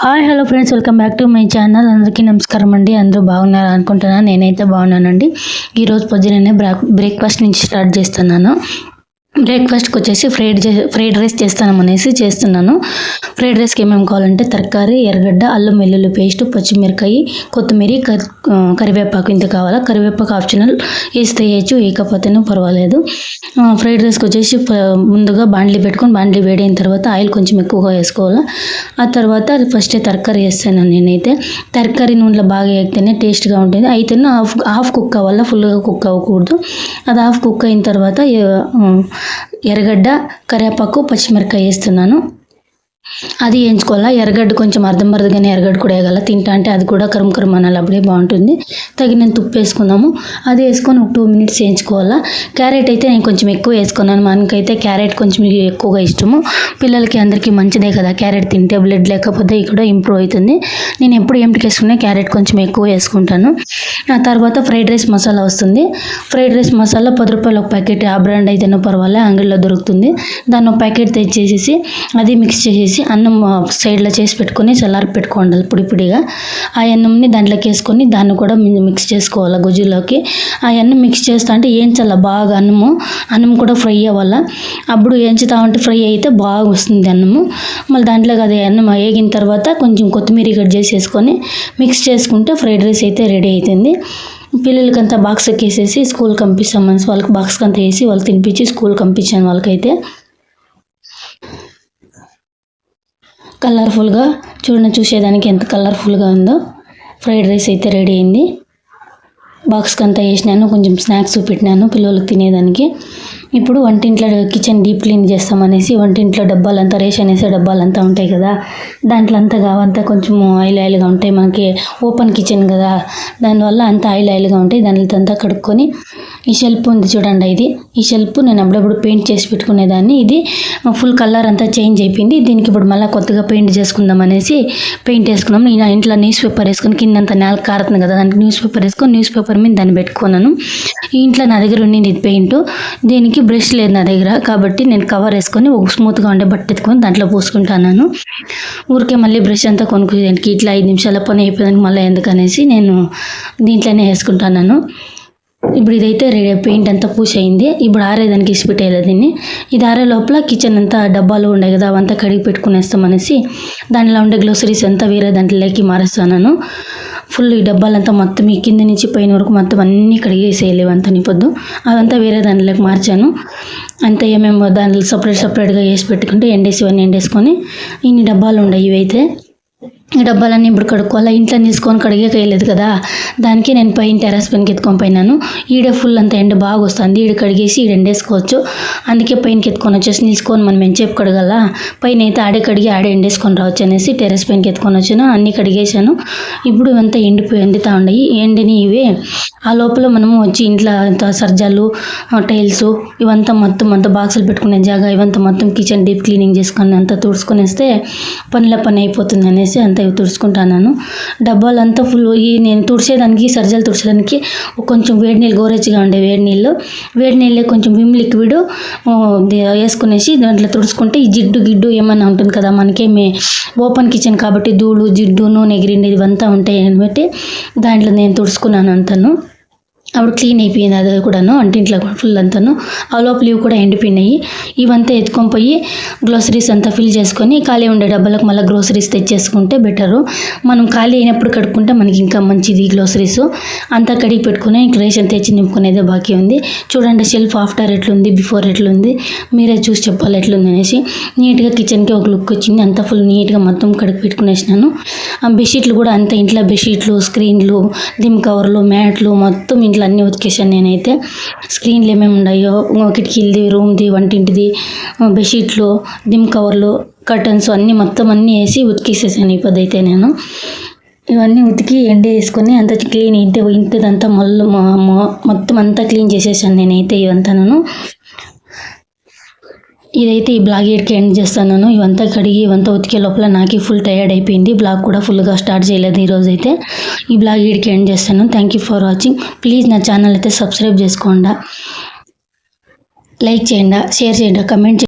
Hi hello friends welcome back to my channel అందరికీ నమస్కారం అండి. అందరూ బాగున్నారు అనుకుంటున్నాను. నేనైతే బాగున్నానండి. ఈరోజు పొద్దున్నే బ్రేక్ బ్రేక్ఫాస్ట్ నుంచి స్టార్ట్ చేస్తున్నాను. బ్రేక్ఫాస్ట్కి వచ్చేసి ఫ్రైడ్ చే- ఫ్రైడ్ రైస్ చేస్తానమనేసి చేస్తున్నాను. ఫ్రైడ్ రైస్కి ఏమేమి కావాలంటే తరకారీ ఎర్రగడ్డ అల్లం వెల్లుల్లి పేస్ట్ పచ్చిమిరకాయ కొత్తిమీర కరివేపాకు ఇంత కావాలా? కరివేపాకు ఆప్షనల్. వేస్తే వేయచ్చు వేయకపోతేనే పర్వాలేదు. ఫ్రైడ్ రైస్కి వచ్చేసి ముందుగా బాండ్లీ పెట్టుకొని బాండ్లీ వేడైన తర్వాత ఆయిల్ కొంచెం ఎక్కువగా వేసుకోవాలి? ఆ తర్వాత ఫస్ట్ తరకారీ వేస్తాను నేనైతే. తరకారీ నూనెలో బాగా వేస్తేనే టేస్ట్గా ఉంటుంది. అయితే హాఫ్ హాఫ్ కుక్ అవ్వాలా? ఫుల్గా కుక్ అవ్వకూడదు. అది హాఫ్ కుక్ అయిన తర్వాత ఎర్రగడ్డ కరివేపాకు పచ్చిమిరకాయ వేస్తున్నాను. అది వేయించుకోవాలా? ఎర్రగడ్డ కొంచెం అర్ధంబర్ధగానే ఎర్రగడ్డ కూడా వేయగల. తింటా అంటే అది కూడా కరం కరం అనాలి. అప్పుడే బాగుంటుంది. తగినంత ఉప్పు వేసుకుందాము. అది వేసుకొని ఒక టూ మినిట్స్ వేయించుకోవాలా. క్యారెట్ అయితే నేను కొంచెం ఎక్కువ వేసుకున్నాను. మనకైతే క్యారెట్ కొంచెం ఎక్కువగా ఇష్టము. పిల్లలకి అందరికీ మంచిదే కదా. క్యారెట్ తింటే బ్లడ్ లేకపోతే ఇక్కడ ఇంప్రూవ్ అవుతుంది. నేను ఎప్పుడు ఎంటికి వేసుకున్నా క్యారెట్ కొంచెం ఎక్కువ వేసుకుంటాను. ఆ తర్వాత ఫ్రైడ్ రైస్ మసాలా వస్తుంది. ఫ్రైడ్ రైస్ మసాలా పది రూపాయలు ఒక ప్యాకెట్. ఆ బ్రాండ్ అయితేనో పర్వాలే అంగడిలో దొరుకుతుంది. దాన్ని ఒక ప్యాకెట్ తెచ్చేసేసి అది మిక్స్ చేసేసి అన్నం సైడ్లో చేసి పెట్టుకొని చల్లారి పెట్టుకోండి పొడి పొడిగా ఆ అన్నంని దాంట్లోకి వేసుకొని దాన్ని కూడా మిక్స్ చేసుకోవాలి గుజ్జులోకి. ఆ అన్నం మిక్స్ చేస్తా అంటే ఏంచాల బాగా అన్నము. అన్నం కూడా ఫ్రై అవ్వాల. అప్పుడు ఏంచుతా ఉంటే ఫ్రై అయితే బాగా వస్తుంది అన్నము. మళ్ళీ దాంట్లోకి అది అన్నం వేగిన తర్వాత కొంచెం కొత్తిమీర కట్ చేసేసుకొని మిక్స్ చేసుకుంటే ఫ్రైడ్ రైస్ అయితే రెడీ అవుతుంది పిల్లలకంతా బాక్స్ ఎక్కేసేసి స్కూల్కి పంపిస్తాం మనసు. వాళ్ళకి బాక్స్కి అంతా వేసి వాళ్ళు తినిపించి స్కూల్కి పంపించాను వాళ్ళకైతే. కలర్ఫుల్గా చూడండి చూసేదానికి ఎంత కలర్ఫుల్గా ఉందో. ఫ్రైడ్ రైస్ అయితే రెడీ అయింది. బాక్స్కి అంతా వేసినాను కొంచెం స్నాక్స్ పెట్టినాను పిల్లలకు తినేదానికి. ఇప్పుడు వంటింట్లో కిచెన్ డీప్ క్లీన్ చేస్తామనేసి వంటింట్లో డబ్బాలంతా రేషన్ వేసే డబ్బాలంతా ఉంటాయి కదా దాంట్లో అంతా కావంతా కొంచెం ఆయిల్ ఆయిల్గా ఉంటాయి. మనకి ఓపెన్ కిచెన్ కదా దానివల్ల అంత ఆయిల్ ఆయిల్గా ఉంటాయి. దానితో అంతా కడుక్కొని ఈ షెల్ఫ్ ఉంది చూడండి ఇది. ఈ షెల్ఫ్ నేను అప్పుడప్పుడు పెయింట్ చేసి పెట్టుకునేదాన్ని. ఇది ఫుల్ కలర్ అంతా చేంజ్ అయిపోయింది. దీనికి ఇప్పుడు మళ్ళీ కొత్తగా పెయింట్ చేసుకుందాం అనేసి పెయింట్ వేసుకున్నాం. నేను ఇంట్లో న్యూస్ పేపర్ వేసుకొని కిందంతా నేల కారుతుంది కదా దానికి న్యూస్ పేపర్ వేసుకొని న్యూస్ పేపర్ మీద దాన్ని పెట్టుకున్నాను. ఈ ఇంట్లో నా దగ్గర ఉండింది ఇది పెయింట్ దీనికి బ్రష్ లేదు నా దగ్గర. కాబట్టి నేను కవర్ వేసుకొని ఒక స్మూత్గా ఉండే బట్ట ఎత్తుకొని దాంట్లో పూసుకుంటాను ఊరికే మళ్ళీ బ్రష్ అంతా కొనుక్కోదానికి ఇట్లా ఐదు నిమిషాల పని అయిపోయానికి మళ్ళీ ఎందుకనేసి నేను దీంట్లోనే వేసుకుంటాను ఇప్పుడు ఇదైతే రెడీ పెయింట్ అంతా పూసి అయింది. ఇప్పుడు ఆరేదానికి ఇసి దీన్ని. ఇది ఆరే లోపల కిచెన్ అంతా డబ్బాలు ఉండే కదా అవంతా కడిగి పెట్టుకునేస్తాం అనేసి దానిలో ఉండే గ్లోసరీస్ అంతా వేరే దాంట్లోకి మారేస్తాను ఫుల్ ఈ డబ్బాలంతా మొత్తం ఈ కింద నుంచి పైన వరకు మొత్తం అన్నీ కడిగేసేయలేవు అంత నిపొద్దు అదంతా వేరే దాంట్లోకి మార్చాను. అంతా మేము దాంట్లో సపరేట్ సపరేట్గా వేసి పెట్టుకుంటే ఎండేసి ఇవన్నీ ఎండేసుకొని ఇన్ని డబ్బాలు ఉన్నాయి ఇవైతే. ఈ డబ్బాలన్నీ ఇప్పుడు కడుక్కోవాలా ఇంట్లో తీసుకొని కడిగేకేయలేదు కదా. దానికి నేను పైన టెర్రస్ పైనకి ఎత్తుకొని పోయినాను. ఈడే ఫుల్ అంత ఎండ బాగా వస్తుంది. ఈడ కడిగేసి ఈడ ఎండేసుకోవచ్చు. అందుకే పైనకి ఎత్తుకొని వచ్చేసి నిలుచుకొని మనం ఎంచేపు కడగల? పైన అయితే ఆడే కడిగి ఆడే ఎండేసుకొని రావచ్చు అనేసి టెర్రస్ పైనకి ఎత్తుకొని వచ్చాను. అన్నీ కడిగేశాను. ఇప్పుడు ఇవంతా ఎండిపోయి ఎండుతూ ఉన్నాయి. ఎండిని ఇవే. ఆ లోపల మనము వచ్చి ఇంట్లో సర్జాలు టైల్స్ ఇవంతా మొత్తం అంతా బాక్సులు పెట్టుకునే జాగా ఇవంతా మొత్తం కిచెన్ డీప్ క్లీనింగ్ చేసుకొని అంతా తుడుచుకొనేస్తే పనిలో పని అయిపోతుంది అనేసి అంత అవి తుడుచుకుంటాను డబ్బాలంతా ఫుల్ ఈ నేను తుడిచేదానికి సర్జలు తుడిచేదానికి కొంచెం వేడి నీళ్ళు గోరెచ్చగా ఉండే వేడి నీళ్ళు. వేడి నీళ్ళే కొంచెం విమ్ లిక్విడ్ వేసుకునేసి దాంట్లో తుడుచుకుంటే ఈ జిడ్డు గిడ్డు ఏమన్నా ఉంటుంది కదా మనకేమి ఓపెన్ కిచెన్ కాబట్టి ధూళు జిడ్డు నూనె గిరిండి ఇవంతా ఉంటాయి కాబట్టి దాంట్లో నేను తుడుచుకున్నాను అంతాను. అప్పుడు క్లీన్ అయిపోయింది అది కూడాను వంటింట్లో ఫుల్ అంతాను. ఆ లోపల ఇవి కూడా ఎండిపోయినాయి. ఇవంతా ఎత్తుకొని పోయి గ్రోసరీస్ అంతా ఫిల్ చేసుకొని ఖాళీ ఉండే డబ్బాలకు మళ్ళీ గ్రోసరీస్ తెచ్చేసుకుంటే బెటరు. మనం ఖాళీ అయినప్పుడు కడుక్కుంటే మనకి ఇంకా మంచిది గ్రోసరీస్. అంతా కడిగి పెట్టుకుని ఇంక రేషన్ తెచ్చి నింపుకునేదే బాకీ ఉంది. చూడండి షెల్ఫ్ ఆఫ్టర్ ఎట్లుంది బిఫోర్ ఎట్లుంది మీరే చూసి చెప్పాలి ఎట్లుంది అనేసి నీట్గా కిచెన్కి ఒక లుక్ వచ్చింది. అంతా ఫుల్ నీట్గా మొత్తం కడిగి పెట్టుకునేసినాను. ఆ బెడ్షీట్లు కూడా అంత. ఇంట్లో బెడ్షీట్లు స్క్రీన్లు దిమ్ కవర్లు మ్యాట్లు మొత్తం ఇంట్లో అన్నీ ఉతికేసాను నేనైతే. స్క్రీన్లు ఏమేమి ఉన్నాయో కిటికీలది రూమ్ది వంటింటిది బెడ్షీట్లు దిమ్ కవర్లు కర్టన్స్ అన్నీ మొత్తం అన్నీ వేసి ఉతికేసేసాను ఈ అయితే నేను. ఇవన్నీ ఉతికి ఎండ వేసుకొని అంత క్లీన్ ఇంటి ఇంటిదంతా మొల్లు మొత్తం అంతా క్లీన్ చేసేసాను నేనైతే ఇవంతాను ఇదైతే ఈ బ్లాగ్ ఎయిడ్కి ఎండ్ చేస్తాను ఇవంతా కడిగి ఇవంతా ఉతికే లోపల నాకు ఫుల్ టైర్డ్ అయిపోయింది. బ్లాగ్ కూడా ఫుల్గా స్టార్ట్ చేయలేదు ఈరోజు అయితే. ఈ బ్లాగ్ ఎయిడ్కి ఎండ్ చేస్తాను thank you for watching please నా ఛానల్ అయితే సబ్స్క్రైబ్ చేసుకోండి. లైక్ చేయండి షేర్ చేయండి కమెంట్